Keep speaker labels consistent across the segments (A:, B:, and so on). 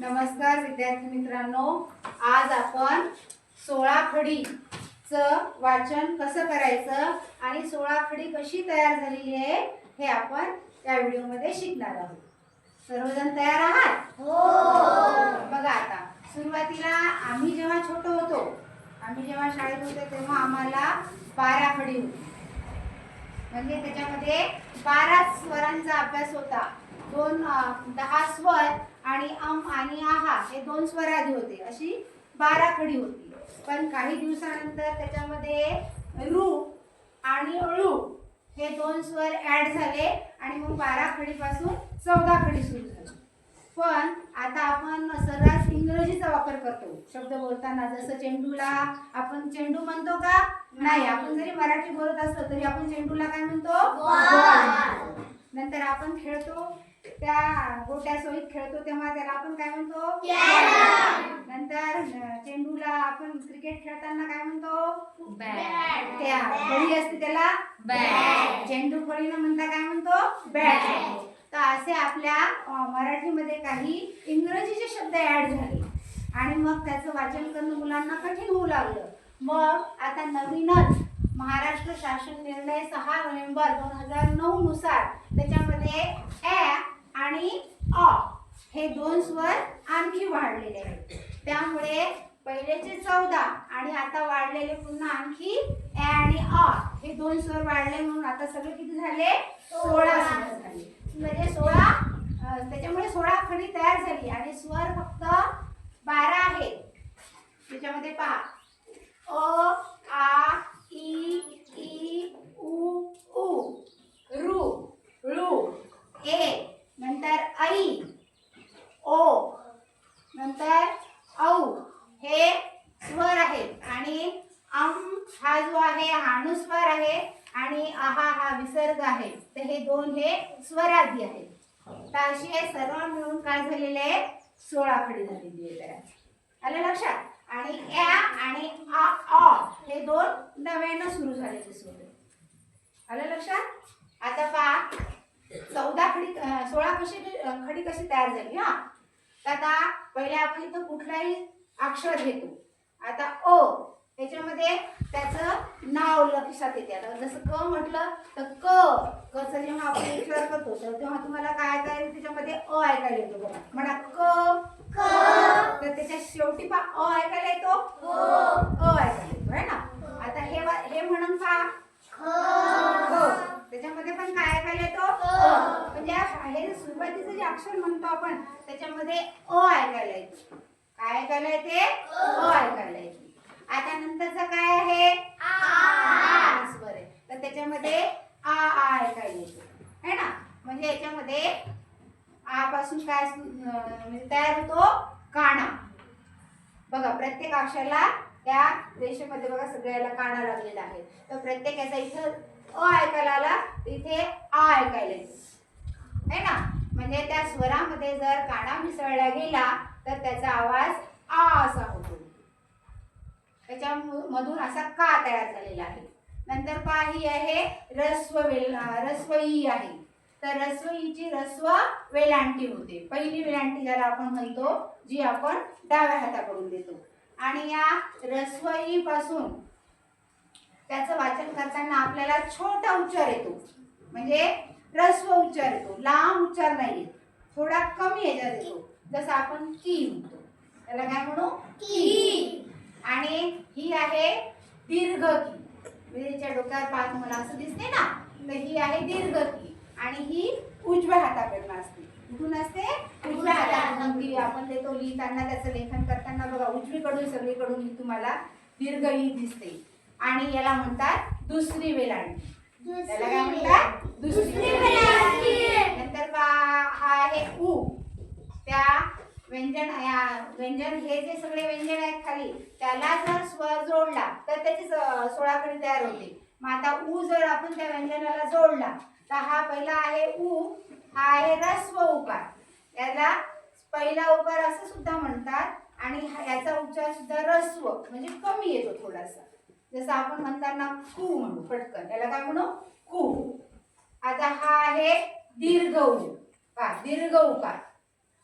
A: नमस्कार विद्यार्थी मित्रांनो आज आपण सोळा खडीच वाचन कसं करायचं आणि सोळा खडी कशी तयार झालेली आहे हे आपण या व्हिडिओमध्ये शिकणार आहोत. सर्वजण तयार आहात? बघा आता सुरुवातीला आम्ही जेव्हा छोट होतो आम्ही जेव्हा शाळेत होतो तेव्हा आम्हाला बारा खडी होती. म्हणजे त्याच्यामध्ये बारा स्वरांचा अभ्यास होता. दोन दहा स्वर आणि अम आणि आहा हे दोन स्वर आधी होते. अशी बारा खडी होती. पण काही दिवसानंतर त्याच्यामध्ये रू आणि ळू हे दोन स्वर ऍड झाले आणि मग बारा खडीपासून चौदा खडी सुरू झाली. पण आता आपण सर्रास इंग्रजीचा वापर करतो. शब्द बोलताना जसं चेंडूला आपण चेंडू म्हणतो का? नाही आपण जरी मराठी बोलत असलो तरी आपण चेंडूला काय म्हणतो. नंतर आपण खेळतो त्या गोट्या सोयीत खेळतो तेव्हा त्याला आपण काय म्हणतो? नंतर चेंडूला आपण क्रिकेट खेळताना काय म्हणतो? त्या फळी असते त्याला? चेंडू फळीनं म्हणता काय म्हणतो? बॅट! तर असे आपल्या मराठीमध्ये काही इंग्रजीचे शब्द ऍड झाले. आणि मग त्याचं वाचन करणं मुलांना कठीण होऊ लागलं. मग आता नवीनच महाराष्ट्र शासन निर्णय सहा नोव्हेंबर दोन हजार नऊ नुसार त्याच्यामध्ये ऍ आणि अ हे दोन स्वर आणखी वाढलेले आहेत. त्यामुळे पहिलेचे चौदा आणि आता वाढलेले पुन्हा आणखी ए आणि अ हे दोन स्वर वाढले म्हणून आता सगळे किती झाले? सोळा स्वर झाले. म्हणजे सोळा त्याच्यामुळे सोळा खडी तयार झाली. आणि स्वर फक्त बारा आहेत त्याच्यामध्ये पहा. अ आ इ ई उ उ रु ळू ए. नंतर ऐ ओ नंतर औ हे स्वर आहेत आणि अम हा जो आहे हा अनुस्वर आहे. आणि आहा हा विसर्ग आहे. तर हे दोन हे स्वरादी आहेत. तर अशी हे सर्व मिळून काय झालेले आहे? सोळा खडी झालेली आहे तयार आलं लक्षात? आणि या आणि आ ऑ हे दोन नव्यानं सुरू झालेले स्वर आलं लक्षात? आता पहा. चौदा खडी सोळा कशी खडी कशी तयार झाली हा? तर आता पहिले आपण इथं कुठलाही अक्षर घेतो. आता ओ त्याच्यामध्ये त्याचं नाव लक्षात येते. आता जसं क म्हटलं तर क कचं जेव्हा आपण उच्चार करतो तर तेव्हा तुम्हाला काय ऐकायला येतं? त्याच्यामध्ये अ ऐकायला येतो बघा. म्हणा क तर त्याच्या शेवटी पा अ ऐकायला येतो? अ ऐकायला येतो आहे ना? आता हे हे म्हणून पहा हो. त्याच्यामध्ये पण काय ऐकायला येतो म्हणजे बाहेर सुरुवातीचं जे अक्षर म्हणतो आपण त्याच्यामध्ये अ ऐकायला येतो. काय ऐकायला येते? अ. ऐकायला येते. आता नंतरचं काय आहे? स्वर आहे तर त्याच्यामध्ये आ आ ऐकायला येतो. है ना? म्हणजे याच्यामध्ये आ पासून काय म्हणजे तयार होतो? काना बघा प्रत्येक अक्षराला त्या रेषेमध्ये बघा सगळ्याला काढा लागलेला आहे. तर प्रत्येकाचा इथं अ ऐकायला आला इथे आ ऐकायला आहे ना? म्हणजे त्या स्वरामध्ये जर काना मिसळला गेला तर त्याचा आवाज आ असा होतो. त्याच्या मधून असा का तयार झालेला आहे? नंतर पा ही आहे रस्व वेल रस्व ई आहे. तर रस्व ईची रस्व वेलांटी होते. पहिली वेलांटी ज्याला आपण म्हणतो जी आपण डाव्या हाताकडून देतो. आणि या रस्वपासून त्याचं वाचन करताना आपल्याला छोटा उच्चार येतो. म्हणजे रस्व उच्चार येतो. लांब उच्चार नाही थोडा कमी याच्यात येतो. जसं आपण की म्हणतो. त्याला काय म्हणू? की. आणि ही आहे दीर्घ की. विहिरीच्या डोक्यावर पाच मला असं दिसते ना? तर ही आहे दीर्घ की. आणि ही उजव्या हाताकडनं असते. कुठून असते? उजव्या आपण देतो लिहिताना त्याचं लेखन करताना. बघा उजवीकडून सगळीकडून ही तुम्हाला दीर्घ ई दिसते. आणि याला म्हणतात दुसरी वेलांटी. त्याला काय म्हणतात? दुसरी वेलांटी. नंतर हा आहे उ त्या व्यंजन या व्यंजन हे जे सगळे व्यंजन आहेत खाली त्याला जर स्वर जोडला तर त्याची स- सोळाखडी तयार होते. मग आता उ जर आपण त्या व्यंजनाला जोडला तर हा पहिला आहे उ हा आहे ह्रस्व उकार याला पहिला उकार असं सुद्धा म्हणतात आणि याचा उच्चार सुद्धा रस्व म्हणजे कमी येतो थोडासा. जसं आपण म्हणताना कू म्हणू पटकन. याला काय म्हणू? कू. आता हा आहे दीर्घ उ. हा दीर्घ उकार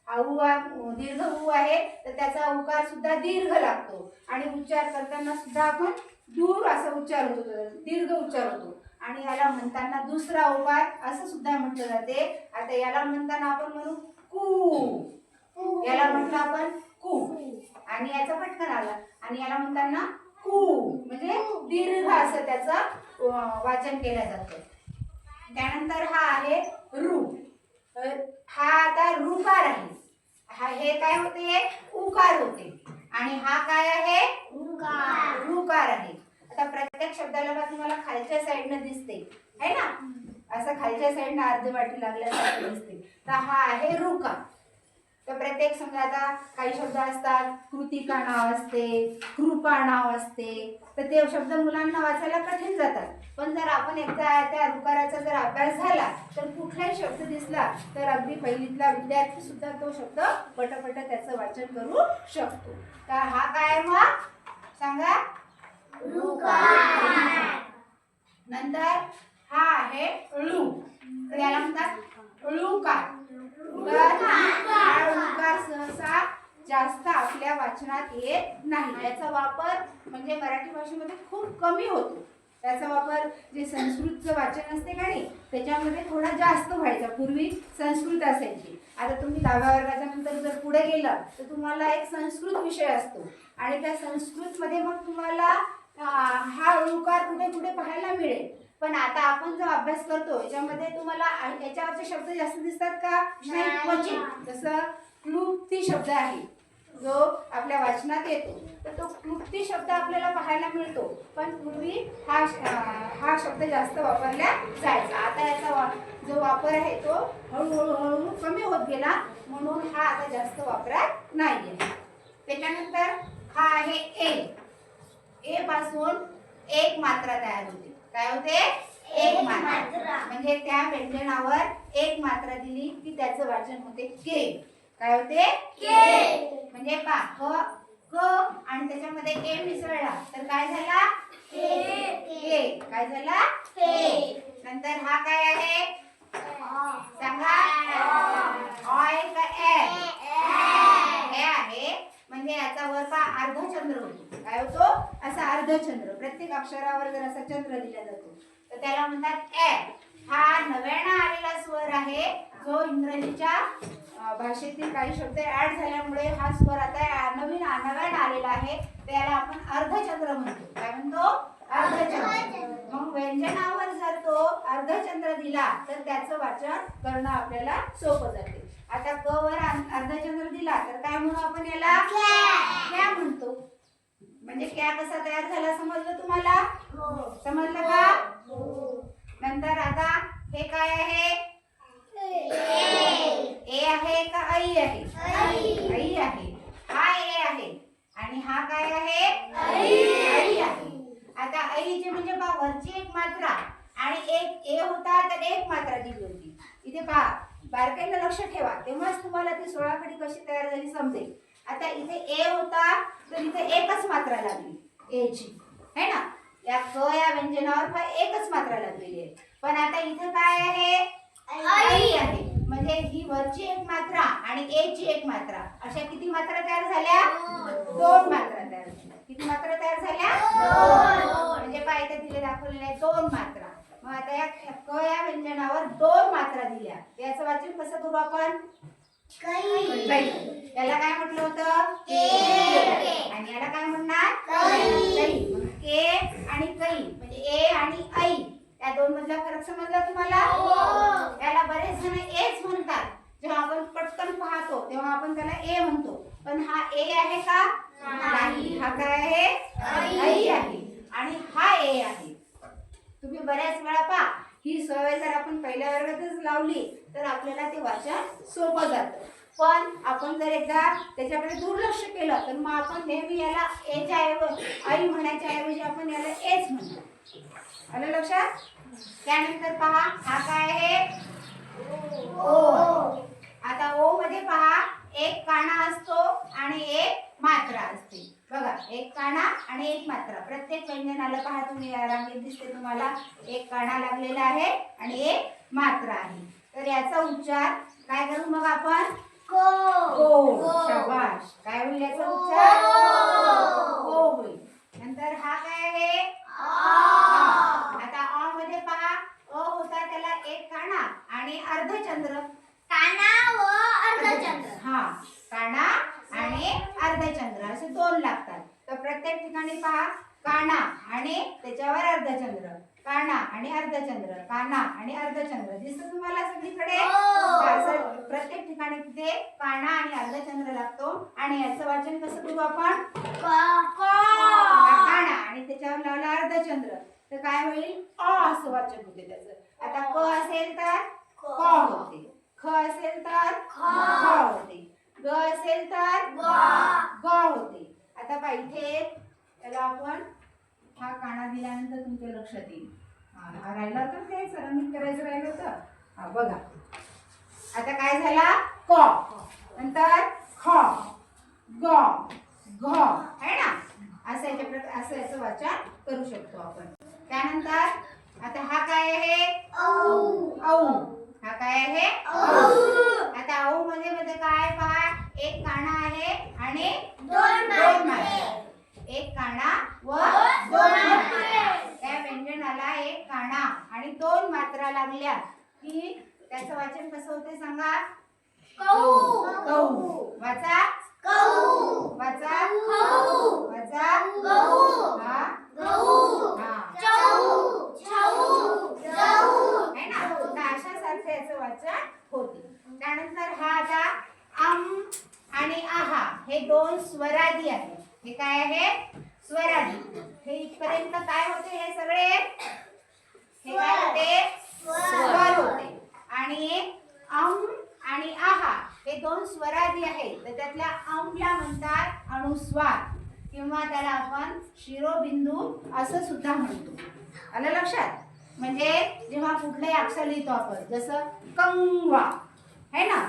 A: हा उ दीर्घ उ आहे तर त्याचा उकार सुद्धा दीर्घ लागतो. आणि उच्चार करताना सुद्धा आपण दूर असा उच्चार होतो दीर्घ उच्चार होतो. आणि याला म्हणताना दुसरा उकार असं सुद्धा म्हटलं जाते. आता याला म्हणताना आपण म्हणू कू. याला म्हटलं आपण कू. आणि याचा पटकन आला. आणि याला म्हणताना कू. म्हणजे दीर्घ असं त्याचं वाचन केलं जातं. त्यानंतर हा आहे रू. हा आता रुकार आहे. हा हे काय होते? उकार होते. आणि हा काय आहे रुकार आहे आता प्रत्येक शब्दाला बघा तुम्हाला खालच्या साईडनं दिसते. है ना? असं खालच्या साईडनं अर्धवाटी लागल्यासारखं दिसते. तर हा आहे रुका. तर प्रत्येक समजा आता काही शब्द असतात कृतिका नाव असते कृपा नाव असते. तर ते शब्द मुलांना वाचायला कठीण जातात. पण जर आपण एकदा त्या रुकाराचा जर अभ्यास झाला तर कुठलाही शब्द दिसला तर अगदी पहिलीतला विद्यार्थी सुद्धा तो शब्द पटपट त्याचं वाचन करू शकतो. तर हा काय मग? सांगा नंतर हा आहे ळू तर याला म्हणतात ळूकार तर हा ळूकार सहसा जास्त आपल्या वाचनात येत नाही. याचा वापर म्हणजे मराठी भाषेमध्ये खूप कमी होतो. त्याचा वापर जे संस्कृतचं वाचन असते का नाही त्याच्यामध्ये थोडा जास्त व्हायचा. पूर्वी संस्कृत असायची. आता तुम्ही दहाव्या वर्गाच्या नंतर जर पुढे गेलं तर तुम्हाला एक संस्कृत विषय असतो. आणि त्या संस्कृतमध्ये मग तुम्हाला हा ळुकार कुठे कुठे पाहायला मिळेल. पण आता आपण जो अभ्यास करतो याच्यामध्ये तुम्हाला याच्यावरचे शब्द जास्त दिसतात का? नाही. क्वचित. जसं क्लुप्ती शब्द आहे. जो आपल्या वाचनात येतो तर तो क्लुप्ती शब्द आपल्याला पाहायला मिळतो. पण पूर्वी हा हा शब्द जास्त वापरला जायचा. आता याचा वा जो वापर आहे तो हळूहळू हळूहळू कमी होत गेला म्हणून हा आता जास्त वापरात नाही आहे त्याच्यानंतर हा आहे ए ए पासून एक मात्रा तयार होते. काय होते? एक मात्रा. म्हणजे त्या व्यंजनावर एक मात्रा दिली की त्याचं वाचन होते. के काय होते? के. म्हणजे पा क क आणि त्याच्यामध्ये ए मिसळला. तर काय झाला? के. काय झाला? नंतर हा काय आहे? सांगा. ऑय का ए? हे आहे. म्हणजे याचा वर पा अर्धचंद्र होतो. काय होतो? असा अर्धचंद्र. प्रत्येक अक्षरावर जर असा चंद्र दिला जातो तर त्याला म्हणतात ए. हा नव्यानं आलेला स्वर आहे. जो इंग्रजीच्या भाषेतील काही शब्द ऍड झाल्यामुळे हा स्वर आता नवीन नव्यान आलेला आहे. त्याला आपण अर्धचंद्र म्हणतो. काय म्हणतो? अर्धचंद्र. मग व्यंजनावर जर तो अर्धचंद्र दिला तर त्याचं वाचन करणं आपल्याला सोपं जाते. आता क वर अर्धचंद्र दिला तर काय म्हणू आपण याला? क्या म्हणतो. म्हणजे क्या कसा तयार झाला समजलं तुम्हाला? समजलं का? नंतर आता हे काय आहे ए आहे का आई आहे आई आहे हा ए आहे आणि हा काय आहे आई आहे आता आईचे म्हणजे पहा वरची एक मात्रा आणि एक ए होता तर एक मात्रा दिली होती इथे पहा बारकाईनं लक्ष ठेवा तेव्हाच तुम्हाला ती सोळाखडी कशी तयार झाली समजेल. आता इथे ए होता तर इथे एकच मात्रा लागली. एची है ना? या क या व्यंजनावर पहा एकच मात्रा लागलेली आहे. पण आता इथे काय आहे? आई. आहे. म्हणजे ही वरची एक मात्रा आणि ए ची एक मात्रा. अशा किती मात्रा तयार झाल्या? दोन. मात्रा तयार झाल्या. किती मात्रा तयार झाल्या? म्हणजे काय इथे दिले दाखवलेले आहे दोन मात्रा. मग आता या क या व्यंजनावर दोन मात्रा दिल्या. याचं वाचन कसं करू आपण. याला काय म्हटलं होतं? के. आणि याला काय म्हणणार? कै. मग के आणि कै म्हणजे ए आणि ऐ. या दोन मधला फरक समजला तुम्हाला? याला बरेच जण एच म्हणतात. जेव्हा आपण पटकन पाहतो तेव्हा आपण त्याला ए म्हणतो. पण हा ए आहे का? नाही. हा काय आहे? आई आहे. आणि हा ए आहे. तुम्ही बऱ्याच वेळा पहा. ही सवय जर आपण पहिल्या वर्गातच लावली तर आपल्याला ते वाचन सोपं जातं. पण आपण जर एकदा त्याच्याकडे दुर्लक्ष केलं तर मग आपण नेहमी याला एच्या ऐवजी आई म्हणायच्या ऐवजी आपण याला एच म्हणतो. आलं लक्षात? त्यानंतर पहा हा काय आहे? ओ. आता ओ मध्ये पहा एक काना असतो आणि एक मात्रा असते. बघा एक काना आणि एक मात्रा. प्रत्येक व्यंजनाला पहा तुम्ही या रांगेत दिसते तुम्हाला. एक काना लागलेला आहे आणि एक मात्रा आहे. तर याचा उच्चार काय करू मग आपण? शाबाश काय होईल याचा उच्चार? गो होईल. नंतर हा काय आहे. आता अ मध्ये पहा. अ होता त्याला एक काना आणि अर्धचंद्र. हा काना आणि अर्धचंद्र. असे दोन लागतात. तर प्रत्येक ठिकाणी पहा काना आणि त्याच्यावर अर्धचंद्र. काना आणि अर्धचंद्र. काना आणि अर्धचंद्र. दिसतं तुम्हाला सगळीकडे?
B: हो.
A: प्रत्येक ठिकाणी तिथे काना आणि अर्धचंद्र लागतो. आणि याचं वाचन कसं करू आपण? काना आणि त्याच्यावर लावला अर्धचंद्र. तर काय होईल? अ असं वाचन होते त्याचं. आता क असेल तर? ख असेल तर? ख होते. ग असेल तर? ग. होते. आता पहा इथे त्याला आपण हा काना दिल्यानंतर तुमच्या लक्षात येईल. हा राहिला तर ते सरांनी करायचं राहिलं होतं? हा बघा. आता काय झाला? क. नंतर ख. ग. घ. आहे ना? असं याच्या प्रकार असं याचं वाचन करू शकतो आपण. त्यानंतर आता हा काय आहे औ हा काय आहे आता औ मध्ये मध्ये काय पहा एक काना आहे आणि दोन मात्रा एक काना व दोन मात्रा त्या व्यंजनाला एक काना आणि दोन मात्रा लागल्या की त्याचं वाचन कसं होते सांगा? कौ. वाचा. वाचा. वाचा. हा. हा. है ना? तर अशासारखं याचं वाचन होते. त्यानंतर हा आता आम आणि आहा हे दोन स्वरादी आहेत. हे काय आहे? स्वरादी. हे इथपर्यंत काय होते हे सगळे? हे काय होते? स्वर होते आणि अम आणि आहा हे दोन स्वरादी आहेत. तर त्यातल्या अमला म्हणतात अनुस्वार किंवा त्याला आपण शिरोबिंदू असं सुद्धा म्हणतो. आलं लक्षात? म्हणजे जेव्हा कुठलंही अक्षर लिहितो आपण जसं कंगवा है ना?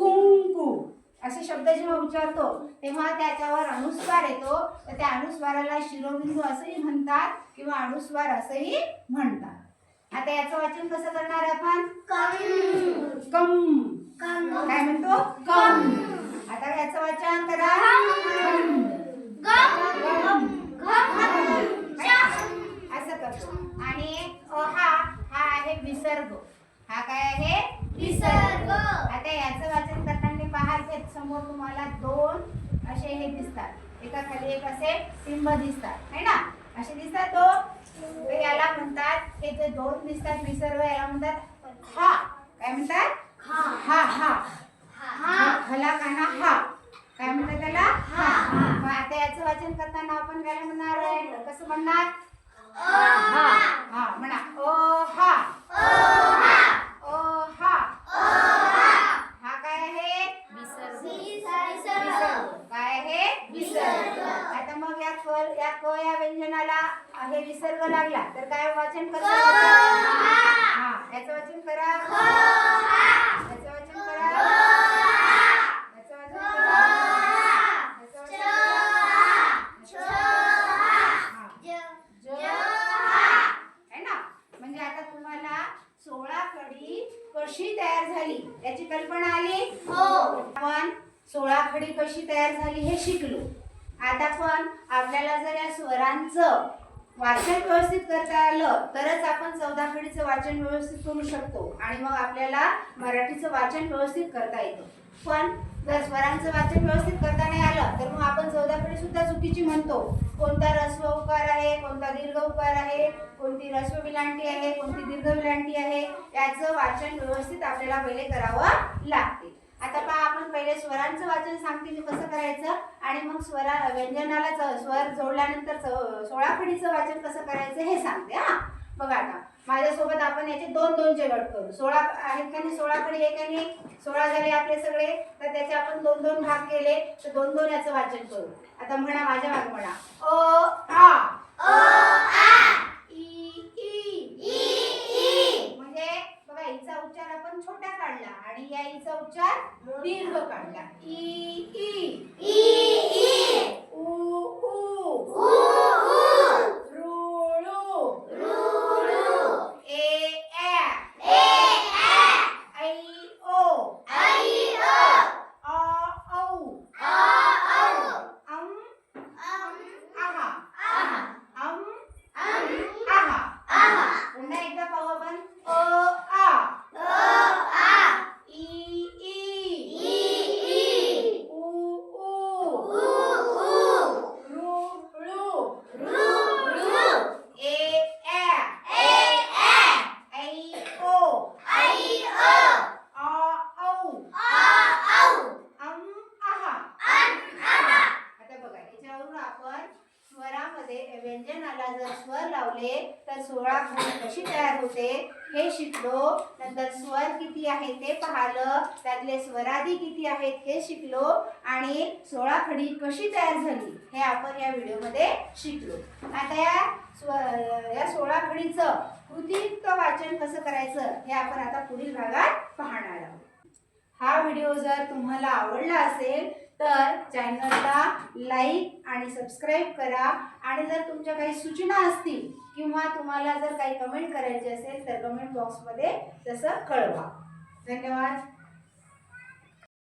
A: कुंकू असे शब्द जेव्हा उच्चारतो तेव्हा त्याच्यावर अनुस्वार येतो. तर त्या अनुस्वाराला शिरोबिंदू असंही म्हणतात किंवा अनुस्वार असंही म्हणतात. आता याचं वाचन कसं करणार आपण? कम. काय म्हणतो? कम. आता याचं वाचन करा. कम. असं करतो आणि हा हा आहे विसर्ग. हा काय आहे?
B: विसर्ग.
A: आता याचं वाचन करताना पहा इथे समोर तुम्हाला दोन असे हे दिसतात. एका खाली एक असे टिंब दिसतात. है ना? असे दिसतात तो तर याला म्हणतात हे जे दोन दिसतात विसर्ग याला म्हणतात हा. काय म्हणतात? हा. हा हा. हला काना हा. काय म्हणतात त्याला? हा. मग आता याचं वाचन करताना आपण काय म्हणणार आहे? कसं म्हणणार? हा. हा म्हणा. ओ हा ओ हा हा काय आहे विसर्ग काय आहे विसर्ग आता मग या क या क या व्यंजनाला हे विसर्ग लागला तर काय वाचन हा करा. याचं वाचन करा. याचं वाचन करा. हा. है. म्हणजे कशी तयार झाली याची कल्पना आली? आपण सोळा खडी कशी तयार झाली हे शिकलो. आता पण आपल्याला जर या स्वरांचं वाचन व्यवस्थित करता आलं तरच आपण चौदा पिढीचं वाचन व्यवस्थित करू शकतो. आणि मग आपल्याला मराठीचं वाचन व्यवस्थित करता येतं. पण जर स्वरांचं वाचन व्यवस्थित करता नाही आलं तर मग आपण चौदा पिढी सुद्धा चुकीची म्हणतो. कोणता रस्व उकार आहे कोणता दीर्घ उकार आहे कोणती रस्व विलांटी आहे कोणती दीर्घ विलांटी आहे याचं वाचन व्यवस्थित आपल्याला पहिले करावं लागतं आता पहा आपण पहिले वाचन सांगते मी कसं करायचं आणि मग स्वरा व्यंजनाला स्वर जोडल्यानंतर सोळा खडीचं वाचन कसं करायचं हे सांगते हा. बघा आता माझ्यासोबत आपण याचे दोन दोनचे गट करू. सोळा आहेत का नाही? सोळा का नाही? सोळा झाले आपले सगळे तर त्याचे आपण दोन दोन भाग केले तर दोन दोन याचं वाचन करू. आता म्हणा माझ्या मागे म्हणा. अ आ. इ ई म्हणजे आईचा उच्चार आपण छोटा काढला आणि याईचा उच्चार दीर्घ काढला. ई. ई ई ऊ ऋ ऋ ए ए ऐ ओ ते व्यंजनाला जर स्वर लावले तर सोळा खडी कशी तयार होते हे शिकलो नंतर स्वर किती आहे ते पाहिलं त्यातले स्वरादी किती आहेत हे शिकलो आणि सोळा खडी कशी तयार झाली हे आपण या व्हिडिओमध्ये शिकलो. आता या स्व या सोळा खडीचं कृतीयुक्त वाचन कसं करायचं हे आपण आता पुढील भागात पाहणार आहोत. हा व्हिडिओ जर तुम्हाला आवडला असेल तर चॅनलला लाईक आणि सबस्क्राईब करा आणि जर तुमच्या काही सूचना असतील किंवा तुम्हाला जर काही कमेंट करायची असेल तर कमेंट बॉक्समध्ये तसं कळवा. धन्यवाद.